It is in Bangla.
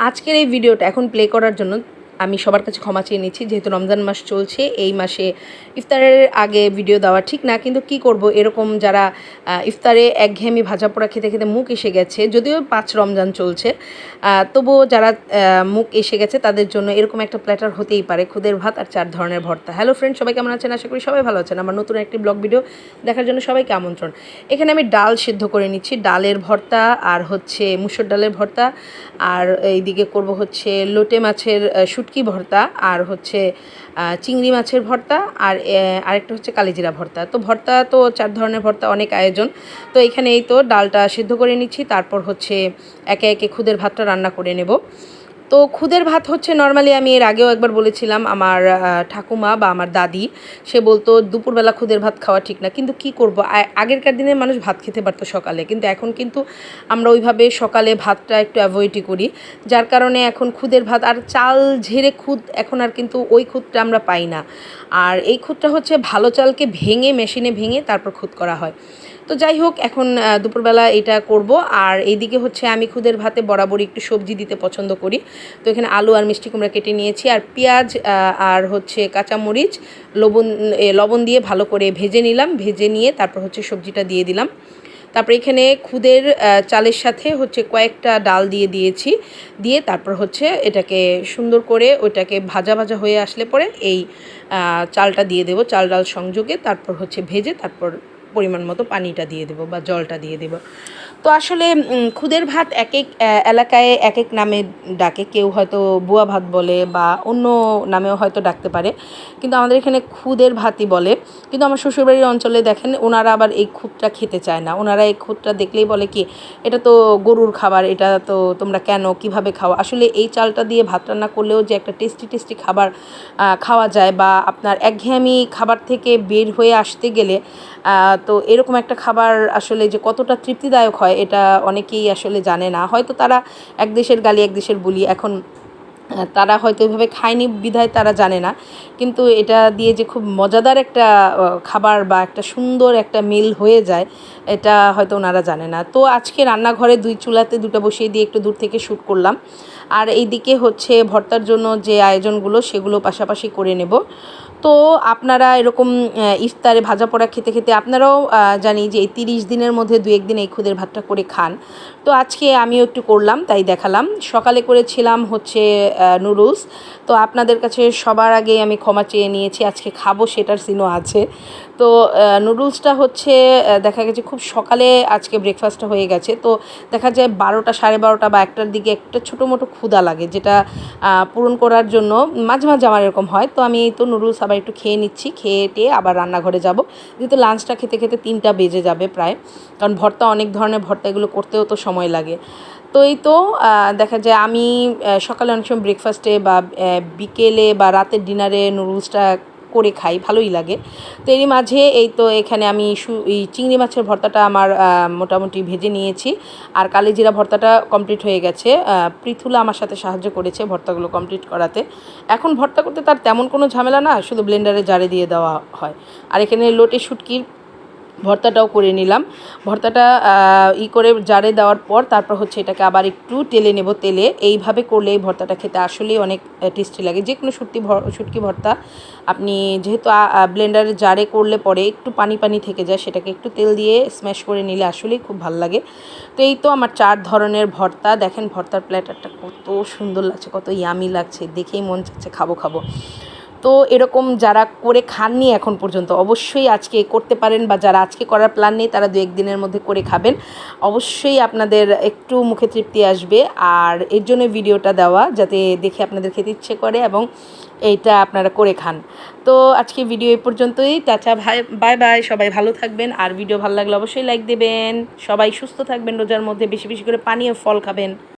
আজকের এই ভিডিওটা এখন প্লে করার জন্য আমি সবার কাছে ক্ষমা চেয়ে নিচ্ছি যেহেতু রমজান মাস চলছে এই মাসে ইফতারের আগে ভিডিও দেওয়া ঠিক না কিন্তু কি করব? এরকম যারা ইফতারে একঘেয়েমি ভাজা পোড়া খেতে খেতে মুখ এসে গেছে যদিও পাঁচ রমজান চলছে তবুও যারা মুখ এসে গেছে তাদের জন্য এরকম একটা প্ল্যাটার হতেই পারে খুদের ভাত আর চার ধরনের ভর্তা। হ্যালো ফ্রেন্ড সবাই কেমন আছেন? আশা করি সবাই ভালো আছেন। আমার নতুন একটি ব্লগ ভিডিও দেখার জন্য সবাইকে আমন্ত্রণ। এখানে আমি ডাল সিদ্ধ করে নিচ্ছি ডালের ভর্তা আর হচ্ছে মুসুর ডালের ভর্তা আর এইদিকে করব হচ্ছে লোটে মাছের আহ, শুটকি ভর্তা আর হচ্ছে চিংড়ি মাছের ভর্তা আর আরেকটা হচ্ছে কালিজিরা ভর্তা। তো ভর্তা তো চার ধরনের ভর্তা, অনেক আয়োজন। তো এখানে এই তো ডালটা সিদ্ধ করে নিচ্ছি, তারপর হচ্ছে একে একে খুদের ভাতটা রান্না করে নেব। তো খুদের ভাত হচ্ছে নর্মালি আমি এর আগেও একবার বলেছিলাম, আমার ঠাকুমা বা আমার দাদি, সে বলতো দুপুরবেলা খুদের ভাত খাওয়া ঠিক না, কিন্তু কি করব? আগেরকার দিনে মানুষ ভাত খেতে পারতো সকালে, কিন্তু এখন কিন্তু আমরা ওইভাবে সকালে ভাতটা একটু অ্যাভয়েডই করি, যার কারণে এখন খুদের ভাত আর চাল ঝেড়ে খুদ এখন আর কিন্তু ওই খুদটা আমরা পাই না। আর এই খুদটা হচ্ছে ভালো চালকে ভেঙে মেশিনে ভেঙে তারপর খুদ করা হয়। তো যাই হোক, এখন দুপুরবেলা এটা করব। আর এইদিকে হচ্ছে আমি খুদের ভাতে বরাবরই একটু সবজি দিতে পছন্দ করি। তো এখানে আলু আর মিষ্টি কুমড়া কেটে নিয়েছি। আর পেঁয়াজ আর হচ্ছে কাঁচামরিচ, লবণ লবণ দিয়ে ভালো করে ভেজে নিলাম। ভেজে নিয়ে তারপর হচ্ছে সবজিটা দিয়ে দিলাম। তারপর এখানে খুদের চালের সাথে হচ্ছে কয়েকটা ডাল দিয়ে দিয়েছি। দিয়ে তারপর হচ্ছে এটাকে সুন্দর করে ওইটাকে ভাজা ভাজা হয়ে আসলে পরে এই চালটা দিয়ে দেবো। চাল ডাল সংযোগে তারপর হচ্ছে ভেজে তারপর পরিমাণ মতো পানিটা দিয়ে দেবো বা জলটা দিয়ে দেবো। তো আসলে খুদের ভাত এক এক এলাকায় এক এক নামে ডাকে। কেউ হয়তো বুয়া ভাত বলে বা অন্য নামেও হয়তো ডাকতে পারে। কিন্তু আমাদের এখানে খুদের ভাতই বলে। কিন্তু আমার শ্বশুরবাড়ির অঞ্চলে দেখেন, ওনারা আবার এই খুদটা খেতে চায় না। ওনারা এই খুদটা দেখলেই বলে কি, এটা তো গরুর খাবার, এটা তো তোমরা কেন, কীভাবে খাও? আসলে এই চালটা দিয়ে ভাত রান্না করলেও যে একটা টেস্টি টেস্টি খাবার খাওয়া যায় বা আপনার একঘেয়েমি খাবার থেকে বের হয়ে আসতে গেলে তো এরকম একটা খাবার আসলে যে কতটা তৃপ্তিদায়ক হয় এটা অনেকেই আসলে জানে না। হয়তো তারা এক দেশের গালি, এক দেশের বলি। এখন তারা হয়তো এভাবে খায়নি, বিধায় তারা জানে না। কিন্তু এটা দিয়ে যে খুব মজাদার একটা খাবার বা একটা সুন্দর একটা মিল হয়ে যায়, এটা হয়তো ওনারা জানে না। তো আজকে রান্নাঘরে দুই চুলাতে দুটো বসিয়ে দিয়ে একটু দূর থেকে শ্যুট করলাম। আর এইদিকে হচ্ছে ভর্তার জন্য যে আয়োজনগুলো, সেগুলো পাশাপাশি করে নেব। তো আপনারা এরকম ইফতারে ভাজা পোড়া খেতে খেতে আপনারাও জানি যে এই তিরিশ দিনের মধ্যে দু একদিন এই খুদের ভাতটা করে খান। তো আজকে আমিও একটু করলাম, তাই দেখালাম। সকালে করেছিলাম হচ্ছে নুডলস। তো আপনাদের কাছে সবার আগে আমি ক্ষমা চেয়ে নিয়েছি, আজকে খাব সেটার সিনও আছে। তো নুডলসটা হচ্ছে দেখা গেছে খুব সকালে আজকে ব্রেকফাস্টটা হয়ে গেছে। তো দেখা যায় বারোটা, সাড়ে বারোটা বা একটার দিকে একটা ছোটো মোটো ক্ষুদা লাগে, যেটা পূরণ করার জন্য মাঝে মাঝে আমার এরকম হয়। তো আমি তো নুডলস আবার একটু খেয়ে নিচ্ছি, খেয়ে টেয়ে আবার রান্নাঘরে যাব। যেহেতু লাঞ্চটা খেতে খেতে তিনটা বেজে যাবে প্রায়, কারণ ভর্তা অনেক ধরনের, ভর্তা এগুলো করতেও তো সময় লাগে। তো এই তো দেখা যায় আমি সকালে অনেক সময় ব্রেকফাস্টে বা বিকেলে বা রাতের ডিনারে নুডলসটা করে খাই, ভালোই লাগে। তো এরই মাঝে এই তো এখানে আমি এই চিংড়ি মাছের ভর্তাটা আমার মোটামুটি ভেজে নিয়েছি। আর কালিজিরা ভর্তাটা কমপ্লিট হয়ে গেছে। পৃথুলা আমার সাথে সাহায্য করেছে ভর্তাগুলো কমপ্লিট করাতে। এখন ভর্তা করতে তার তেমন কোনো ঝামেলা না, শুধু ব্লেন্ডারে জারে দিয়ে দেওয়া হয়। আর এখানে লোটে শুটকির ভর্তাটাও করে নিলাম। ভর্তাটা ই করে জারে দেওয়ার পর তারপর হচ্ছে এটাকে আবার একটু তেলে নেব তেলে। এইভাবে করলে এই ভর্তাটা খেতে আসলেই অনেক টেস্টি লাগে। যে কোনো শুটকি ভর, শুটকি ভর্তা, আপনি যেহেতু ব্লেন্ডারে জারে করলে পরে একটু পানি পানি থেকে যায়, সেটাকে একটু তেল দিয়ে স্ম্যাশ করে নিলে আসলেই খুব ভালো লাগে। তো এই তো আমার চার ধরনের ভর্তা। দেখেন ভর্তার প্ল্যাটারটা কত সুন্দর লাগছে, কত ইয়ামি লাগছে। দেখেই মন চাচ্ছে খাব খাব। তো এরকম যারা করে খাননি এখন পর্যন্ত, অবশ্যই আজকে করতে পারেন বা যারা আজকে করার প্ল্যান নেই, তারা দু একদিনের মধ্যে করে খাবেন। অবশ্যই আপনাদের একটু মুখে তৃপ্তি আসবে, আর এর জন্য ভিডিওটা দেওয়া যাতে দেখে আপনাদের খেতে ইচ্ছে করে এবং এইটা আপনারা করে খান। তো আজকে ভিডিও এই পর্যন্তই, টাটা, ভাই বাই বাই সবাই ভালো থাকবেন। আর ভিডিও ভালো লাগলে অবশ্যই লাইক দেবেন। সবাই সুস্থ থাকবেন রোজার মধ্যে, বেশি বেশি করে পানি ও ফল খাবেন।